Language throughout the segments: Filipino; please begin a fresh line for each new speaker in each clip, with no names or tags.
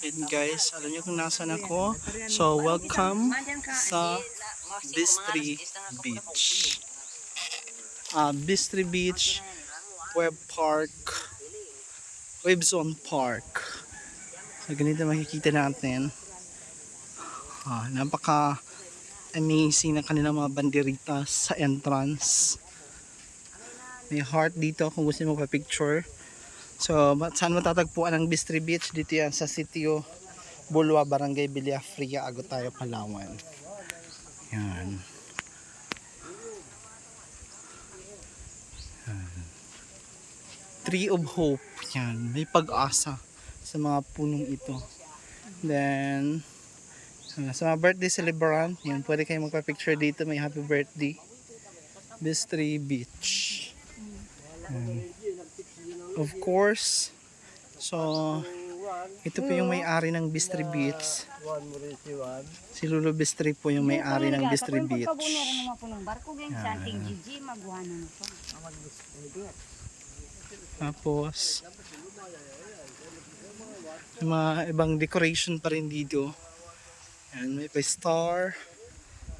And guys, alam niyo kung nasan ako? So, welcome sa Bistri Beach. Ah, Bistri Beach, Web Park, Web Zone Park. So, ganito makikita natin. Ah, napaka amazing ng kanilang mga banderitas sa entrance. May heart dito kung gusto mo pa-picture. So, saan matatagpuan ang Bistri Beach? Dito yan sa Sitio Bulwa, Barangay Villafria, Agotayo, Palawan. Yan. Yan. Tree of Hope. Yan. May pag-asa sa mga punong ito. Then, uh, sa mga birthday celebrant, yan, pwede kayo magpa-picture dito. May happy birthday. Bistri Beach. Yan. Of course. So, ito po yung may-ari ng Bistri Beach. Si Lolo Bistri po yung may-ari ng Bistri Beach. Tapos, mga ibang decoration pa rin dito. Yan, may pa star,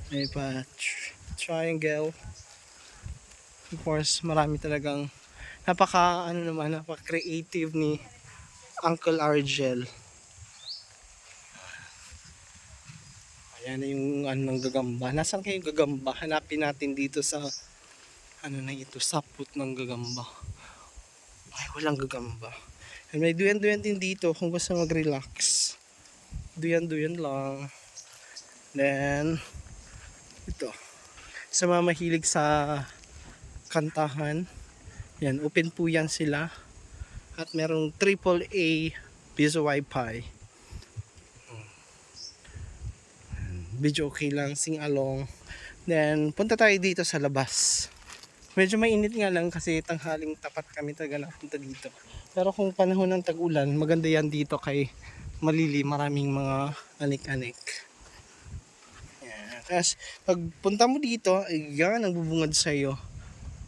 may pa tr- triangle. Of course, marami talagang napaka ano naman, napaka creative ni Uncle Argel. Ayan na yung ano ng gagamba. Nasaan kayo gagamba? Hanapin natin dito sa ano na ito, saput ng gagamba. Ay, walang gagamba. And may duyan-duyan din dito kung gusto mag-relax. Duyan-duyan lang. Then, ito. Sa mga mahilig sa kantahan, yan, open po yan sila. At merong triple A piso wifi. Video okay lang, sing along. Then, punta tayo dito sa labas. Medyo mainit nga lang kasi tanghaling tapat kami talaga napunta dito. Pero kung panahon ng tag-ulan, maganda yan dito kay malili, maraming mga anik-anik. Yan. Tapos, pag punta mo dito, yan ang bubungad sa iyo.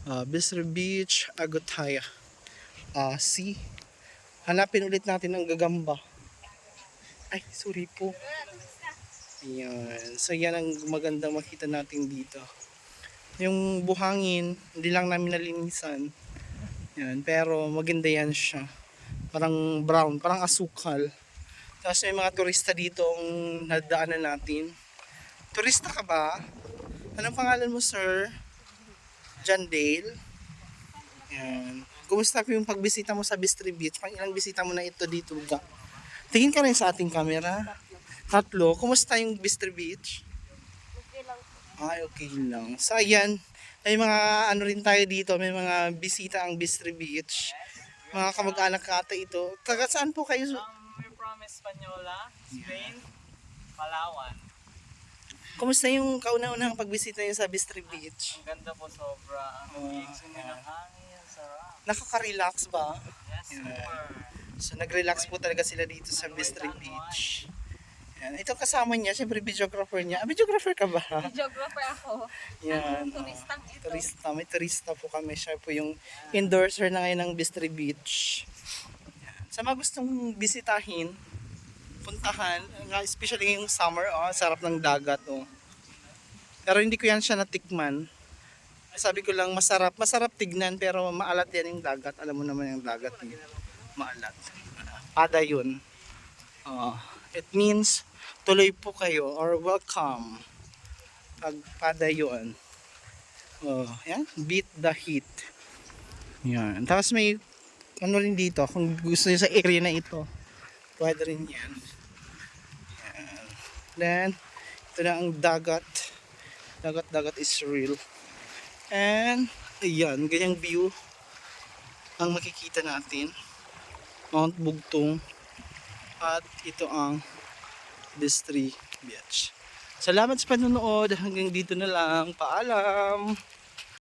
Uh, Bistro Beach, Agotaya. Ah, sea. Hanapin ulit natin ang gagamba. Ay, sorry po. Ayan. So, yan ang maganda makita natin dito yung buhangin, hindi lang namin nalinisan. Yan, pero maganda yan siya. Parang brown, parang asukal. Tapos may mga turista dito ang nadaanan natin. Turista ka ba? Anong pangalan mo, sir? John Dale? Yan. Kumusta po yung pagbisita mo sa Bistri Beach? Pang ilang bisita mo na ito dito? Tingin ka rin sa ating camera. Tatlo. Kumusta yung Bistri Beach? Ay, okay lang. So, ayan. May mga ano rin tayo dito. May mga bisita ang Bistri Beach. Mga kamag-anak kata ito. Taga saan po kayo?
Um, we're from Española, Spain, Palawan.
Kumusta yung kauna-unahang pagbisita niyo sa Bistri Beach?
Ang ganda po sobra. Ang
Oh,
oh, ng hangin, ang sarap.
Nakaka-relax ba?
Yes, super.
So, nag-relax po talaga sila dito sa Bistri Beach. Yan. Ito kasama niya, syempre videographer niya. Ah, videographer ka ba?
Geographer ako.
Yan.
Turistang ito.
turista, may turista po kami. Siya po yung endorser na ngayon ng Bistri Beach. Yan. Sa mga gustong bisitahin, puntahan, nga especially ngayong summer, oh, sarap ng dagat, oh. Pero hindi ko yan siya natikman. Sabi ko lang masarap, masarap tignan pero maalat yan yung dagat. Alam mo naman yung dagat, eh. maalat. Pada yun. Oh, it means tuloy po kayo or welcome. Pag pada yun. Oh, yan. Beat the heat. Yan. Tapos may ano rin dito, kung gusto niyo sa area na ito, pwede rin yan. Yan. Then, ito na ang dagat. Dagat-dagat is real. And, ayan, ganyang view ang makikita natin. Mount Bugtong. At ito ang Bistri Beach. Salamat sa panonood. Hanggang dito na lang. Paalam!